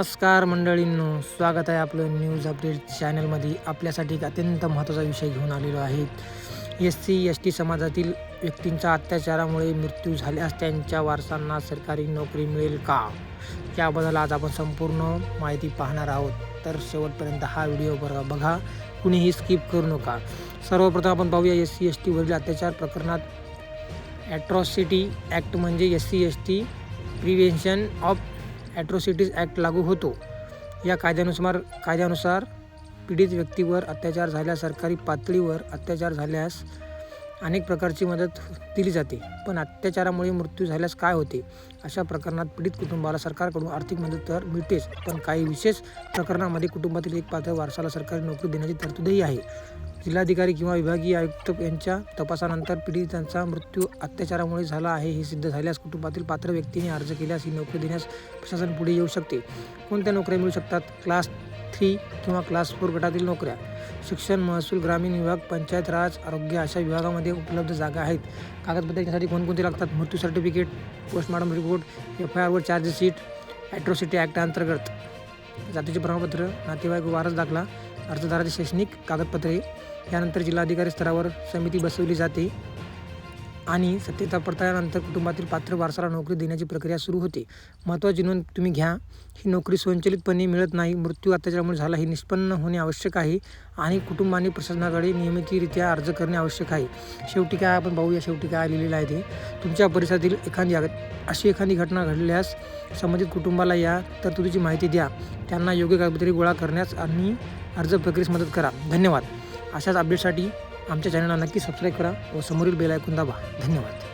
नमस्कार मंडळींनो स्वागत आहे आपलं न्यूज अपडेट चॅनलमध्ये आपल्यासाठी एक अत्यंत महत्त्वाचा विषय घेऊन आलेलो आहे. एस सी एस टी समाजातील व्यक्तींच्या अत्याचारामुळे मृत्यू झाल्यास त्यांच्या वारसांना सरकारी नोकरी मिळेल का? याबद्दल आज आपण संपूर्ण माहिती पाहणार आहोत. तर शेवटपर्यंत हा व्हिडिओ बघा बघा. कुणीही स्किप करू नका. सर्वप्रथम आपण पाहूया एस सी एस टीवरील अत्याचार प्रकरणात ॲट्रॉसिटी ॲक्ट म्हणजे S C S T prevention of atrocities act लागू होतो. या कायद्यानुसार कायद्यानुसार पीडित व्यक्तीवर अत्याचार झाल्यास सरकारी पातळीवर अत्याचार झाल्यास अनेक प्रकारची मदत दिली जाते. पण अत्याचारामुळे मृत्यू झाल्यास काय होते? अशा प्रकरणात पीडित कुटुंबाला सरकारकडून आर्थिक मदत तर मिळतेच पण काही विशेष प्रकरणामध्ये कुटुंबातील एक पात्र वारसाला सरकारी नोकरी देण्याची तरतूदही आहे. जिल्हाधिकारी किंवा विभागीय आयुक्त यांच्या तपासानंतर पीडितांचा मृत्यू अत्याचारामुळे झाला आहे हे सिद्ध झाल्यास कुटुंबातील पात्र व्यक्तीने अर्ज केल्यास ही नोकरी देण्यास प्रशासन पुढे येऊ शकते. कोणत्या नोकऱ्या मिळू शकतात? क्लास थ्री किंवा क्लास फोर गटातील नोकऱ्या? शिक्षण महसूल ग्रामीण विभाग पंचायत राज आरोग्य अशा विभागामध्ये उपलब्ध जागा आहेत. कागदपत्रे यासाठी कोणकोणते लागतात? मृत्यू certificate postmortem report F I आरवर chargesheet atrocity act अंतर्गत. जातीचे प्रमाणपत्र नातेवाईक वारस दाखला अर्जदाराची शैक्षणिक कागदपत्रे यानंतर जिल्हाधिकारी स्तरावर समिती बसवली जाते. आणि सत्यता पडताळल्यानंतर कुटुंबातील पात्र वारसाला नोकरी देण्याची प्रक्रिया सुरू होते. महत्त्वाची नोंद तुम्ही घ्या. ही नोकरी स्वयंचलितपणे मिळत नाही. मृत्यू अत्याचारामुळे झाला हे निष्पन्न होणे आवश्यक आहे आणि कुटुंबाने प्रशासनाकडे नियमितरित्या अर्ज करणे आवश्यक आहे. शेवटी काय आपण पाहूया शेवटी काय लिहिलेलं आहे ते. तुमच्या परिसरातील एखादी अशी एखादी घटना घडल्यास संबंधित कुटुंबाला या तरतुदीची माहिती द्या. त्यांना योग्य कागदपत्रे गोळा करण्यास आणि अर्ज प्रक्रियेस मदत करा. धन्यवाद. अशाच अपडेटसाठी आमच्या चॅनलला नक्की सबस्क्राईब करा व समोरील बेल ऐकून दाबा. धन्यवाद.